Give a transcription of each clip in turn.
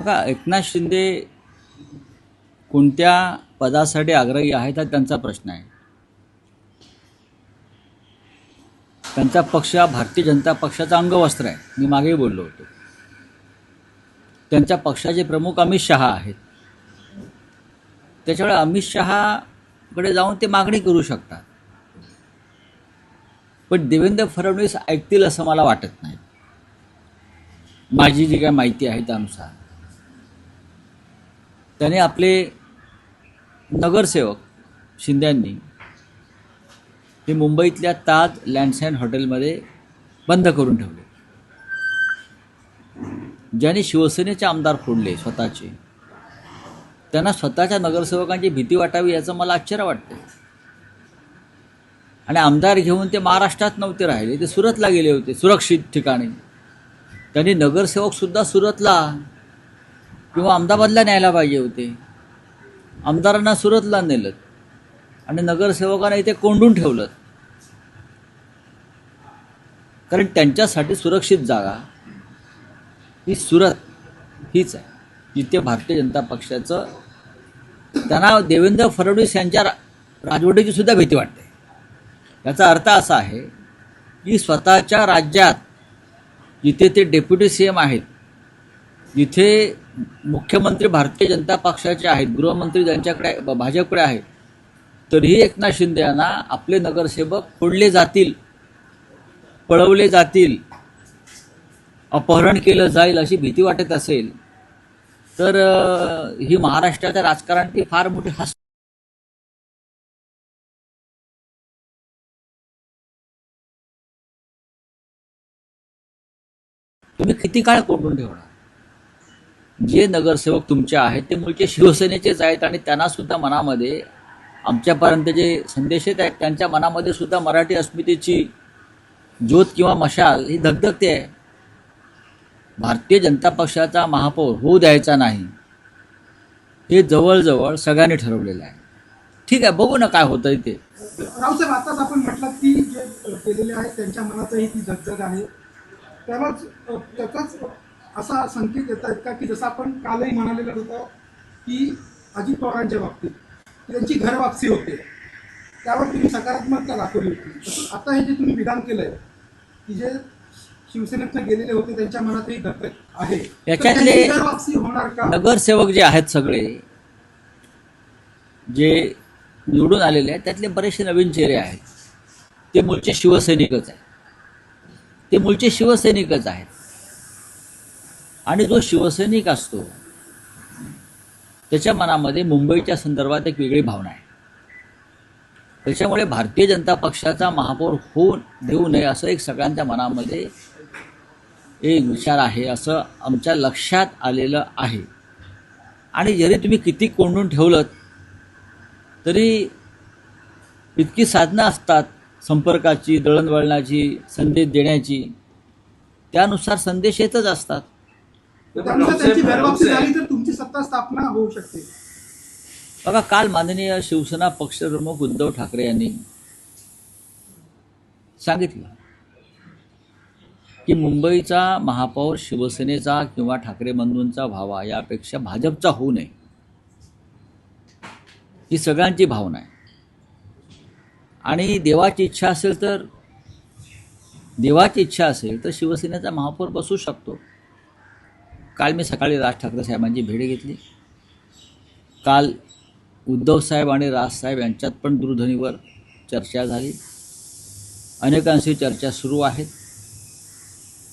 बघा एकनाथ शिंदे कोणत्या पदासाठी आग्रही आहेत हा त्यांचा प्रश्न आहे. त्यांचा पक्ष हा भारतीय जनता पक्षाचा अंगवस्त्र आहे. मी मागेही बोललो होतो. त्यांच्या पक्षाचे प्रमुख अमित शहा आहेत. त्याच्यामुळे अमित शहाकडे जाऊन ते मागणी करू शकतात. पण देवेंद्र फडणवीस ऐकतील असं मला वाटत नाही. माझी जी काय माहिती आहे त्यानुसार. त्याने आपले नगरसेवक शिंद्यांनी ते मुंबईतल्या ताज लँडसँड हॉटेलमध्ये बंद करून ठेवले. ज्याने शिवसेनेचे आमदार फोडले स्वतःचे त्यांना स्वतःच्या नगरसेवकांची भीती वाटावी याचं मला आश्चर्य वाटतं आणि आमदार घेऊन ते महाराष्ट्रात नव्हते राहिले ते सुरतला गेले होते सुरक्षित ठिकाणी. त्यांनी नगरसेवकसुद्धा सुरतला किंवा अहमदाबादला न्यायला पाहिजे होते. आमदारांना सुरतला नेलं आणि नगरसेवकांना इथे कोंडून ठेवलं कारण त्यांच्यासाठी सुरक्षित जागा ही सुरत हीच आहे. जिथे भारतीय जनता पक्षाचं त्यांना देवेंद्र फडणवीस यांच्या राजवटीची सुद्धा भीती वाटते. याचा अर्थ असा आहे की स्वतःच्या राज्यात जिथे ते डेप्युटी सी एम आहेत जिथे मुख्यमंत्री भारतीय जनता पक्षाचे आहेत गृहमंत्री त्यांच्याकडे भाजपकडे आहेत तरीही एकनाथ शिंदे यांना आपले नगरसेवक फोडले जातील पळवले जातील अपहरण केलं जाईल अशी भीती वाटत असेल तर ही महाराष्ट्राच्या राजकारणाची ती फार मोठी हस तुम्ही किती काळ कोंडून ठेवणार? जे नगरसेवक तुमचे आहेत ते मूळचे शिवसेनेचेच आहेत आणि त्यांना सुद्धा मनामध्ये आमच्यापर्यंत जे संदेश येत आहेत त्यांच्या मनामध्ये सुद्धा मराठी अस्मितेची ज्योत किंवा मशाल ही धगधगते आहे. भारतीय जनता पक्षाचा महापौर होऊ द्यायचा नाही. हे जवळजवळ सगळ्यांनी ठरवलेलं आहे. ठीक आहे बघू ना काय होतंय ते. रावसाहेब आताच आपण म्हटलं की जे केलेले आहेत त्यांच्या मनातही ती धगधग आहे. त्यालाच त्याचाच असा संकेत येत आहेत का की जसं आपण कालही म्हणालेलं होतं की अजित पवारांच्या बाबतीत त्यांची घरवापसी होते. त्यावर तुम्ही सकारात्मकता दाखवली होती. तसंच आता हे जे तुम्ही विधान केलंय की जे शिवसेनेतनं गेलेले होते त्यांच्या मनातही धगधग आहे. याच्यातले घरवापसी होणार का? नगरसेवक जे आहेत सगळे जे निवडून आलेले आहेत त्यातले बरेचसे नवीन चेहरे आहेत. ते मूळचे शिवसैनिकच आहेत. ते मूळचे शिवसैनिकच आहेत. आणि जो शिवसैनिक असतो त्याच्या मनामध्ये मुंबईच्या संदर्भात एक वेगळी भावना आहे. त्याच्यामुळे भारतीय जनता पक्षाचा महापौर होऊ देऊ नये असं एक सगळ्यांच्या मनामध्ये एक विचार आहे असं आमच्या लक्षात आलेलं आहे. आणि जरी तुम्ही किती कोंडून ठेवलं तरी इतकी साधनं असतात संपर्काची दळणवळणाची संदेश देण्याची. त्यानुसार संदेश येतच असतात. त्यानुसार त्यांची घरवापसी झाली तर तुमची सत्ता स्थापना होऊ शकते. बघा काल माननीय शिवसेना पक्षप्रमुख उद्धव ठाकरे यांनी सांगितलं की मुंबईचा महापौर शिवसेनेचा किंवा ठाकरे बंधूंचा व्हावा यापेक्षा भाजपचा होऊ नये. ही सगळ्यांची भावना आहे. आणि देवाची इच्छा असेल तर देवाची इच्छा असेल तर शिवसेनेचा महापौर बसू शकतो. काल मी सकाळी राज ठाकरे साहेबांची भेट घेतली. काल उद्धवसाहेब आणि राजसाहेब यांच्यात पण दूरध्वनीवर चर्चा झाली. अनेकांशी चर्चा सुरू आहेत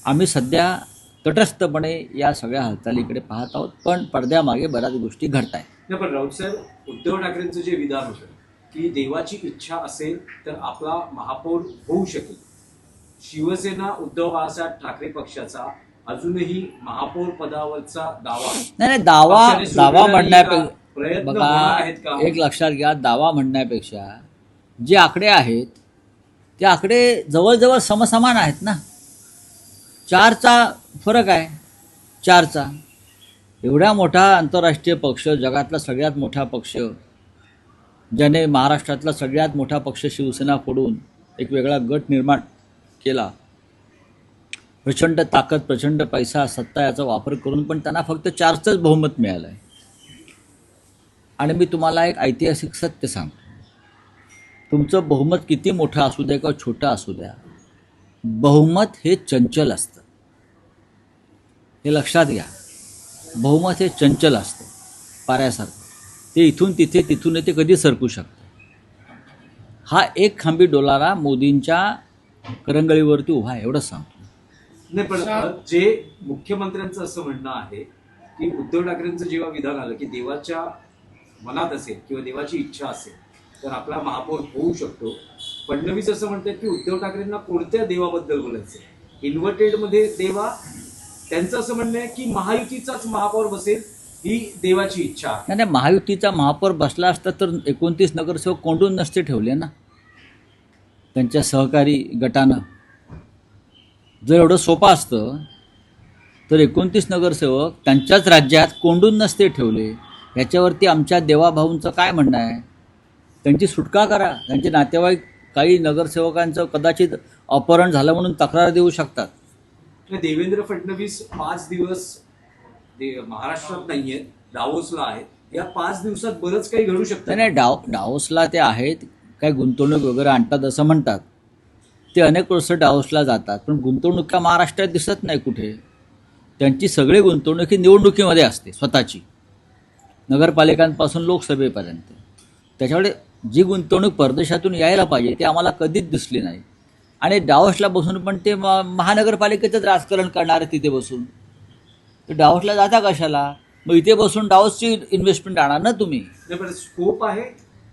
आम्ही सध्या तटस्थपणे या सगळ्या हालचालीकडे पाहत आहोत पण पडद्यामागे बऱ्याच गोष्टी घडत आहेत पण राऊत साहेब उद्धव ठाकरेंचं जे विधान होतं की देवाची इच्छा असेल तर आपला महापौर होऊ शकेल. शिवसेना उद्धव बाळासाहेब ठाकरे पक्षाचा अजूनही महापौर पदावरचा दावा. नाही नाही दावा दावा म्हणण्यापेक्षा बघा एक लक्षात घ्या दावा म्हणण्यापेक्षा जे आकडे आहेत ते आकडे जवळजवळ समसमान आहेत ना. चारचा फरक आहे चारचा. एवढा मोठा आंतरराष्ट्रीय पक्ष जगातला सगळ्यात मोठा पक्ष ज्याने महाराष्ट्रातला सगळ्यात मोठा पक्ष शिवसेना फोडून एक वेगळा गट निर्माण केला. प्रचंड ताकद प्रचंड पैसा सत्ता याचा वापर करून पण त्यांना फक्त चारचंच बहुमत मिळालं आहे आणि मी तुम्हाला एक ऐतिहासिक सत्य सांगतो. तुमचं बहुमत किती मोठं असू द्या किंवा छोटं असू द्या बहुमत हे चंचल असतं. हे लक्षात घ्या. बहुमत हे चंचल असतं पाऱ्यासारखं. ते इथून तिथे तिथून ते कधी सरकू शकतं? हा एक खांबी डोलारा मोदींच्या करंगळीवरती उभा आहे एवढंच सांगतो. नाही पण जे मुख्यमंत्र्यांचं असं म्हणणं आहे की उद्धव ठाकरेंचं जेव्हा विधान आलं की देवाच्या मनात असेल किंवा देवाची इच्छा असेल तर आपला महापौर होऊ शकतो. फडणवीस असं म्हणतात की उद्धव ठाकरेंना कोणत्या देवाबद्दल बोलायचं इन्व्हर्टेडमध्ये देवा त्यांचं असं म्हणणं आहे की महायुतीचाच महापौर बसेल ही देवाची इच्छा आहे. नाही नाही महायुतीचा महापौर बसला असता तर एकोणतीस नगरसेवक कोंडून नसते ठेवले ना? त्यांच्या सहकारी गटानं. जर एवढं सोपं असतं तर एकोणतीस नगरसेवक त्यांच्याच राज्यात कोंडून नसते ठेवले. याच्यावरती आमच्या देवाभाऊंचं काय म्हणणं आहे? त्यांची सुटका करा. त्यांचे नातेवाईक काही नगरसेवकांचं कदाचित अपहरण झालं म्हणून तक्रार देऊ शकतात. देवेंद्र फडणवीस पाच दिवस दे- महाराष्ट्रात नाहीयेत दावोसला आहेत. या पाच दिवसात बरंच काही घडू नाही शकतं नाही डाव डावसला ते आहेत. काय गुंतवणूक वगैरे आणतात असं म्हणतात. ते अनेक वर्ष डावसला जातात पण गुंतवणूक महाराष्ट्रात दिसत नाही कुठे. त्यांची सगळी गुंतवणूक ही निवडणुकीमध्ये असते स्वतःची. नगरपालिकांपासून लोकसभेपर्यंत. त्याच्यामुळे जी गुंतवणूक परदेशातून यायला पाहिजे ती आम्हाला कधीच दिसली नाही. आणि डावसला बसून पण ते म- महानगरपालिकेचंच राजकारण करणार आहे तिथे बसून. तर डावसला जाता कशाला? मग इथे बसून डावसची इन्व्हेस्टमेंट आणा ना तुम्ही. स्कोप आहे.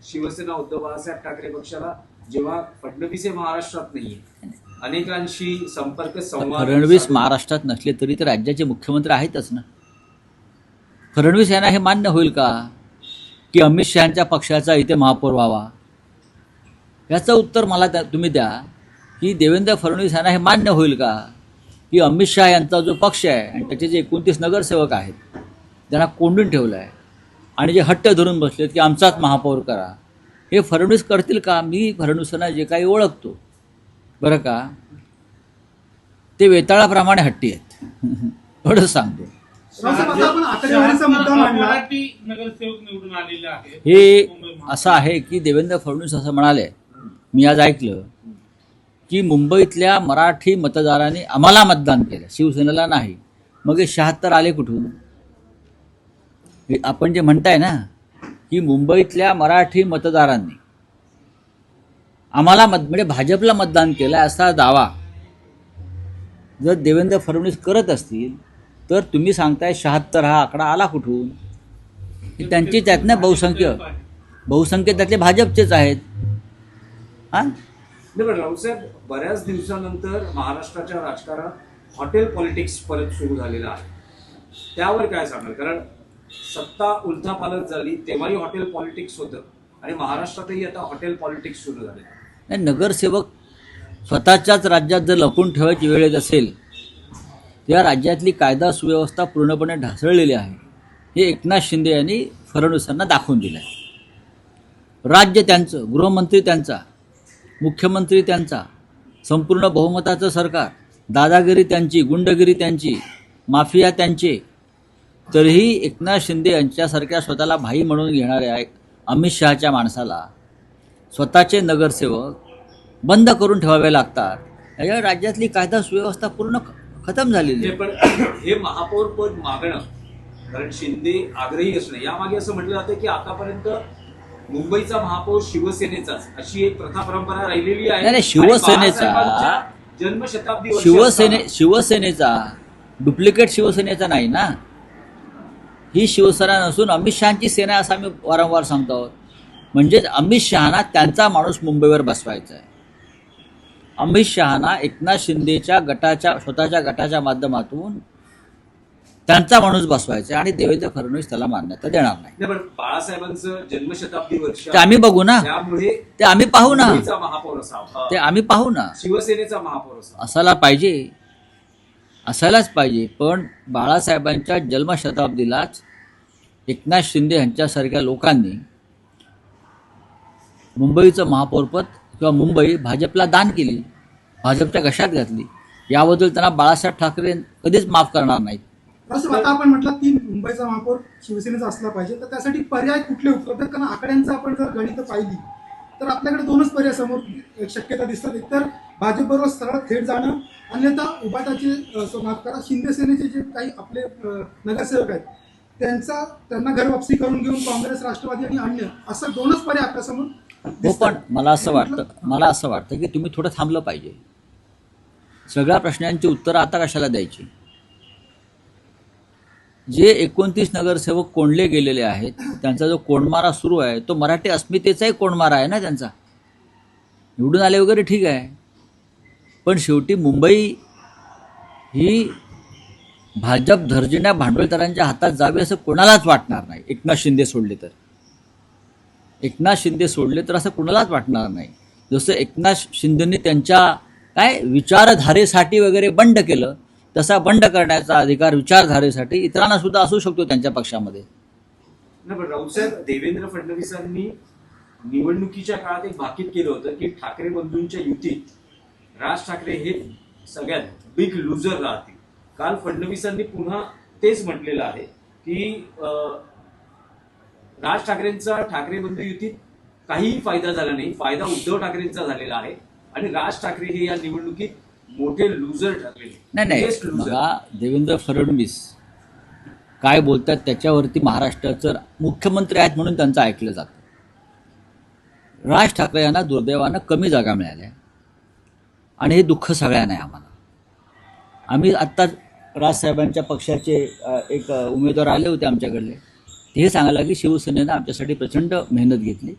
शिवसेना उद्धव बाळासाहेब ठाकरे पक्षाला जेव्हा फडणवीस हे महाराष्ट्रात नाहीये अनेकांशी संपर्क संवाद फडणवीस महाराष्ट्रात नसले तरी ते राज्याचे मुख्यमंत्री आहेतच ना. फडणवीस यांना हे मान्य होईल का? की अमित शहाच्या पक्षाचा इथे महापौर व्हावा? याचं उत्तर मला तुम्ही द्या. की देवेंद्र फडणवीस यांना हे मान्य होईल का? की अमित शहा यांचा जो पक्ष आहे आणि त्याचे जे एकोणतीस नगरसेवक आहेत त्यांना कोंडून ठेवलं आहे आणि जे हट्ट धरून बसलेत की आमचाच महापौर करा. हे फडणवीस करतील का? मी फडणवीसांना जे काही ओळखतो. बरं का? ते वेताळाप्रमाणे हट्टी आहेत. एवढंच सांगतो. हे. असं आहे की देवेंद्र फडणवीस असं म्हणाले. मी आज ऐकलं की मुंबईतल्या मराठी मतदारांनी आम्हाला मतदान केलं. शिवसेनेला नाही. मग हे शहात्तर आले कुठून? हे आपण जे म्हणताय ना ही मुंबईतल्या मराठी मतदारांनी. आम्हाला मत म्हणजे भाजपला मतदान केलं असा दावा. जर देवेंद्र फडणवीस करत असतील तर तुम्ही सांगताय शहात्तर हा आकडा आला कुठून? त्यांची त्यातनं बहुसंख्य. बहुसंख्य त्यातले भाजपचेच आहेत. हां? बऱ्याच दिवसानंतर महाराष्ट्राच्या राजकारणात हॉटेल पॉलिटिक्स परत सुरू झालेलं आहे. त्यावर काय सांगाल? कारण सत्ता उलथापालट झाली तेव्हाही हॉटेल पॉलिटिक्स होतं. आणि महाराष्ट्रातही आता हॉटेल पॉलिटिक्स सुरू झाले. नाही नगरसेवक स्वतःच्याच राज्यात जर लपून ठेवायची वेळ येत असेल त्या राज्यातली कायदा सुव्यवस्था पूर्णपणे ढासळलेली आहे. हे एकनाथ शिंदे यांनी फडणवीसांना दाखवून दिलं आहे राज्य त्यांचं गृहमंत्री त्यांचा मुख्यमंत्री त्यांचा संपूर्ण बहुमताचं सरकार दादागिरी त्यांची गुंडगिरी त्यांची माफिया त्यांचे तरीही एकनाथ शिंदे यांच्यासारख्या स्वतःला भाई म्हणून घेणाऱ्या एक अमित शहाच्या माणसाला स्वतःचे नगरसेवक बंद करून ठेवावे लागतात. याच्या राज्यातली कायदा सुव्यवस्था पूर्ण खतम झालेली आहे. पण हे महापौर पद मागणं कारण शिंदे आग्रही असणं यामागे असं म्हटलं जातं की आतापर्यंत मुंबईचा महापौर शिवसेनेचाच अशी एक प्रथा परंपरा राहिलेली आहे. नाही, शिवसेनेचा- जन्मशताब्दी शिवसेने शिवसेनेचा डुप्लिकेट शिवसेनेचा नाही ना? ही शिवसेना नसून अमित शहाची सेना असं आम्ही वारंवार सांगतो आहोत. म्हणजेच अमित शहाना त्यांचा माणूस मुंबईवर बसवायचा आहे. अमित शहाना एकनाथ शिंदेच्या गटाच्या स्वतःच्या गटाच्या माध्यमातून त्यांचा माणूस बसवायचा आहे आणि देवेंद्र फडणवीस त्याला मान्यता देणार नाही. पण बाळासाहेबांचं जन्मशताब्दी वर्ष ते आम्ही बघू ना. ते आम्ही पाहू ना. महापौर ते आम्ही पाहू ना. शिवसेनेचा महापौर असायला पाहिजे. असायलाच पाहिजे. पण बाळासाहेबांच्या जन्मशताब्दीलाच एकनाथ शिंदे यांच्यासारख्या लोकांनी मुंबईचं महापौरपद किंवा मुंबई भाजपला दान केली. भाजपच्या कशात घातली? याबद्दल त्यांना बाळासाहेब ठाकरे कधीच माफ करणार नाहीत. आता आपण म्हटलं की मुंबईचा महापौर शिवसेनेचा असला पाहिजे तर त्यासाठी पर्याय कुठले उपलब्ध? कारण आकड्यांचं आपण जर गणित पाहिली तर आपल्याकडे दोनच पर्याय समोर शक्यता दिसतात. एक तर भाजपबरोबर सरळ थेट जाणं अन्यथा सो माफ करा शिंदे सेनेचे जे काही आपले नगरसेवक आहेत त्यांचा त्यांना घर वापसी करून घेऊन काँग्रेस राष्ट्रवादी आणि अन्य असं दोनच पर्याय आपल्यासमोर हो. पण मला असं वाटतं मला असं वाटतं की तुम्ही थोडं थांबलं पाहिजे. सगळ्या प्रश्नांची उत्तरं आता कशाला द्यायची? जे एकोणतीस नगरसेवक कोंडले गेलेले आहेत त्यांचा जो कोंडमारा सुरू आहे तो मराठी अस्मितेचाही कोंडमारा आहे ना त्यांचा? निवडून आले वगैरे ठीक आहे. पण शेवटी मुंबई ही भाजप धर्जिण्या भांडवलदारांच्या हातात जावी असं कोणालाच वाटणार नाही. एकनाथ शिंदे सोडले तर. एकनाथ शिंदे सोडले तर असं कुणालाच वाटणार नाही. जसं एकनाथ शिंदेनी त्यांच्या काय विचारधारेसाठी वगैरे बंड केलं तसा बंड करण्याचा अधिकार विचारधारेसाठी इतरांना सुद्धा असू शकतो त्यांच्या पक्षामध्ये. राऊतसाहेब देवेंद्र फडणवीसांनी निवडणुकीच्या काळात एक भाकीत केलं होतं की ठाकरे बंधूंच्या युतीत राज ठाकरे हे सगळ्यात बिग लुजर राहतील. काल फडणवीसांनी पुन्हा तेच म्हटलेलं आहे की राज ठाकरेंचा ठाकरे बंधू युतीत काहीही फायदा झाला नाही. फायदा उद्धव ठाकरेंचा झालेला आहे आणि राज ठाकरे हे या निवडणुकीत मोठे लुजर ठरलेले नाही देवेंद्र फडणवीस काय बोलतात त्याच्यावरती महाराष्ट्राचं मुख्यमंत्री आहेत म्हणून त्यांचं ऐकलं जातं. राज ठाकरे यांना दुर्दैवानं कमी जागा मिळाल्या आणि हे दुःख सगळ्यांना आहे आम्हाला. आम्ही आत्ताच राजसाहेबांच्या पक्षाचे एक उमेदवार आले होते आमच्याकडले. ते हे सांगायला की शिवसेनेनं आमच्यासाठी प्रचंड मेहनत घेतली.